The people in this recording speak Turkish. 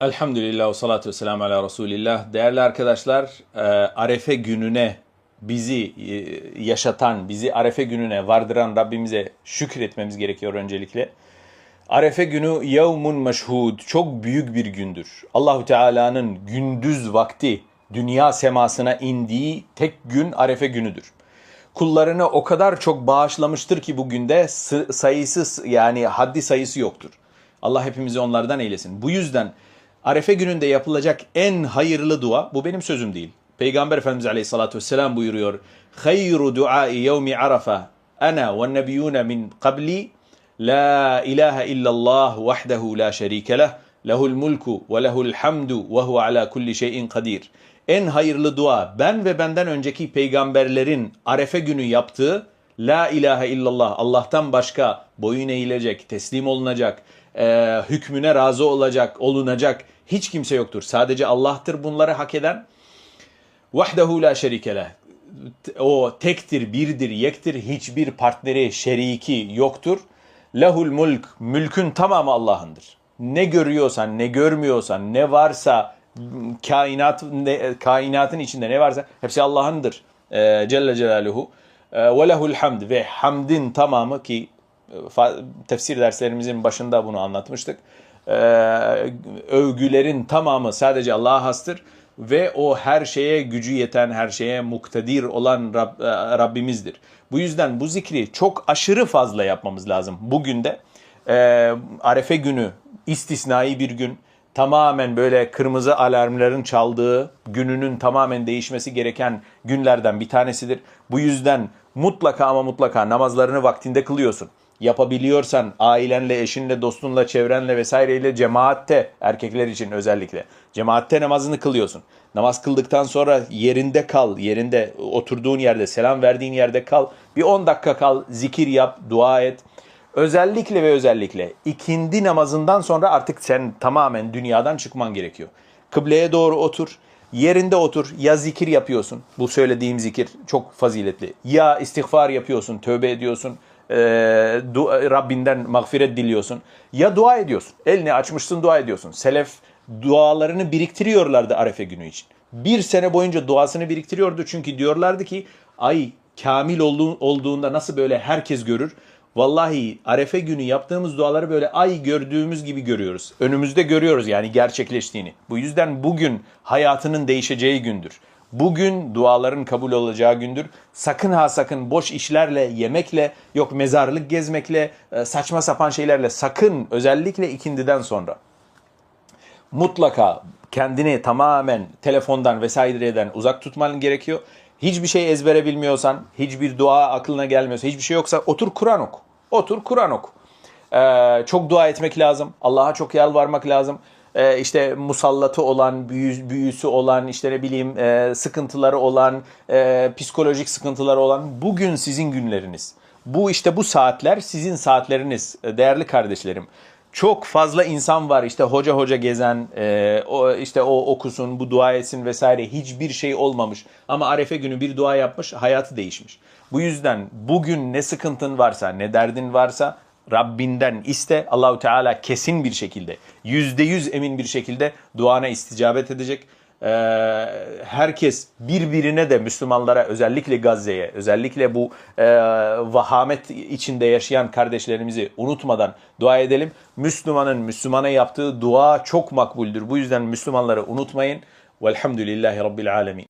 Elhamdülillah ve salatu ve selamu ala Resulillah. Değerli arkadaşlar, e, Arefe gününe bizi e, yaşatan, bizi Arefe gününe vardıran Rabbimize şükretmemiz gerekiyor öncelikle. Arefe günü yevmun meşhud, çok büyük bir gündür. Allahu Teala'nın gündüz vakti dünya semasına indiği tek gün Arefe günüdür. Kullarını o kadar çok bağışlamıştır ki bugün de sı- sayısız yani haddi sayısı yoktur. Allah hepimizi onlardan eylesin. Bu yüzden Arefe gününde yapılacak en hayırlı dua, bu benim sözüm değil. Peygamber Efendimiz Aleyhisselatü Vesselam buyuruyor. Hayru duai yevmi arafa ana ve nebiyyune min qabli la ilahe illallah vahdehu la şerike leh lehul mulku ve lehul hamdu ve huve ala kulli şeyin kadir. En hayırlı dua ben ve benden önceki peygamberlerin Arefe günü yaptığı La ilahe illallah Allah'tan başka boyun eğilecek, teslim olunacak, e, hükmüne razı olacak, olunacak hiç kimse yoktur. Sadece Allah'tır bunları hak eden. Vahdehu la şerike leh. O tektir, birdir, yektir. Hiçbir partneri, şeriki yoktur. Lehul mulk. Mülkün tamamı Allah'ındır. Ne görüyorsan, ne görmüyorsan, ne varsa kainat ne, kainatın içinde ne varsa hepsi Allah'ındır. Ee, Celle Celaluhu. Ee, Ve lehul hamd ve hamdin tamamı ki e, tefsir derslerimizin başında bunu anlatmıştık. Ee, övgülerin tamamı sadece Allah'a hastır ve o her şeye gücü yeten, her şeye muktedir olan Rab, e, Rabbimizdir. Bu yüzden bu zikri çok aşırı fazla yapmamız lazım. Bugün de e, Arefe günü istisnai bir gün tamamen böyle kırmızı alarmların çaldığı gününün tamamen değişmesi gereken günlerden bir tanesidir. Bu yüzden mutlaka ama mutlaka namazlarını vaktinde kılıyorsun. Yapabiliyorsan ailenle, eşinle, dostunla, çevrenle vesaireyle cemaatte erkekler için özellikle cemaatte namazını kılıyorsun. Namaz kıldıktan sonra yerinde kal, yerinde oturduğun yerde, selam verdiğin yerde kal. Bir 10 dakika kal, zikir yap, dua et. Özellikle ve özellikle ikindi namazından sonra artık sen tamamen dünyadan çıkman gerekiyor. Kıbleye doğru otur. Yerinde otur. Ya zikir yapıyorsun. Bu söylediğim zikir çok faziletli. Ya istiğfar yapıyorsun. Tövbe ediyorsun. Ee, du- Rabbinden mağfiret diliyorsun. Ya dua ediyorsun. Elini açmışsın dua ediyorsun. Selef dualarını biriktiriyorlardı Arefe günü için. Bir sene boyunca duasını biriktiriyordu. Çünkü diyorlardı ki ay kamil olduğu- olduğunda nasıl böyle herkes görür. Vallahi Arefe günü yaptığımız duaları böyle ay gördüğümüz gibi görüyoruz. Önümüzde görüyoruz yani gerçekleştiğini. Bu yüzden bugün hayatının değişeceği gündür. Bugün duaların kabul olacağı gündür. Sakın ha sakın boş işlerle, yemekle, yok mezarlık gezmekle, e, saçma sapan şeylerle sakın özellikle ikindiden sonra mutlaka kendini tamamen telefondan vesaireden uzak tutman gerekiyor. Hiçbir şey ezbere bilmiyorsan, hiçbir dua aklına gelmiyorsa, hiçbir şey yoksa otur Kur'an oku. Otur Kur'an oku. Ee, çok dua etmek lazım. Allah'a çok yalvarmak lazım. Ee, işte musallatı olan, büyü, büyüsü olan, işte ne bileyim e, sıkıntıları olan, e, psikolojik sıkıntıları olan bugün sizin günleriniz. Bu işte bu saatler sizin saatleriniz e, değerli kardeşlerim. Çok fazla insan var işte hoca hoca gezen, işte o okusun, bu dua etsin vesaire hiçbir şey olmamış. Ama Arefe günü bir dua yapmış, hayatı değişmiş. Bu yüzden bugün ne sıkıntın varsa, ne derdin varsa Rabbinden iste. Allahu Teala kesin bir şekilde, yüzde yüz emin bir şekilde duana isticabet edecek. Ee, herkes birbirine de Müslümanlara özellikle Gazze'ye özellikle bu e, vahamet içinde yaşayan kardeşlerimizi unutmadan dua edelim. Müslümanın Müslümana yaptığı dua çok makbuldür. Bu yüzden Müslümanları unutmayın. Velhamdülillahi Rabbil Alemin.